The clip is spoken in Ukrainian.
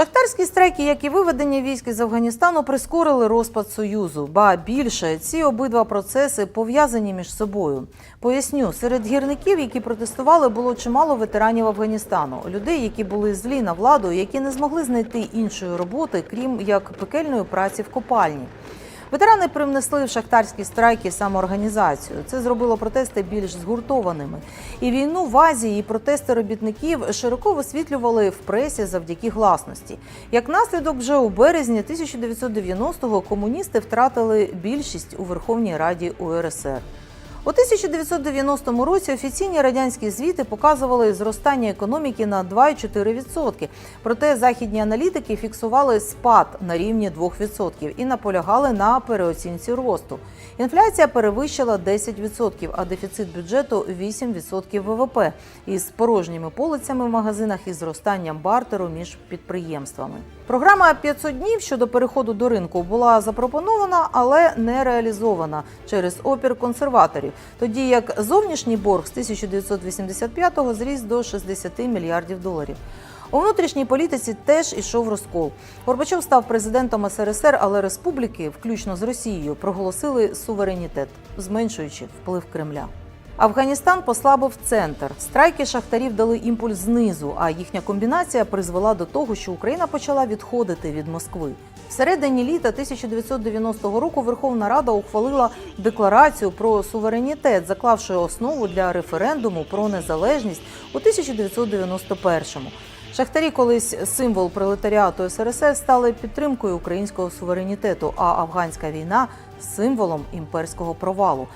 Шахтарські страйки, як і виведення військ із Афганістану, прискорили розпад союзу. Ба більше ці обидва процеси пов'язані між собою. Поясню, серед гірників, які протестували, було чимало ветеранів Афганістану, людей, які були злі на владу, які не змогли знайти іншої роботи, крім як пекельної праці в копальні. Ветерани привнесли в шахтарські страйки самоорганізацію. Це зробило протести більш згуртованими. І війну в Азії і протести робітників широко висвітлювали в пресі завдяки гласності. Як наслідок, вже у березні 1990-го комуністи втратили більшість у Верховній Раді УРСР. У 1990 році офіційні радянські звіти показували зростання економіки на 2,4%. Проте західні аналітики фіксували спад на рівні 2% і наполягали на переоцінці росту. Інфляція перевищила 10%, а дефіцит бюджету 8% ВВП із порожніми полицями в магазинах і зростанням бартеру між підприємствами. Програма «500 днів щодо переходу до ринку була запропонована, але не реалізована через опір консерваторів. Тоді як зовнішній борг з 1985-го зріс до 60 мільярдів доларів. У внутрішній політиці теж ішов розкол. Горбачов став президентом СРСР, але республіки, включно з Росією, проголосили суверенітет, зменшуючи вплив Кремля. Афганістан послабив центр. Страйки шахтарів дали імпульс знизу, а їхня комбінація призвела до того, що Україна почала відходити від Москви. Всередині літа 1990 року Верховна Рада ухвалила декларацію про суверенітет, заклавши основу для референдуму про незалежність у 1991-му. Шахтарі, колись символ пролетаріату СРСР, стали підтримкою українського суверенітету, а афганська війна символом імперського провалу.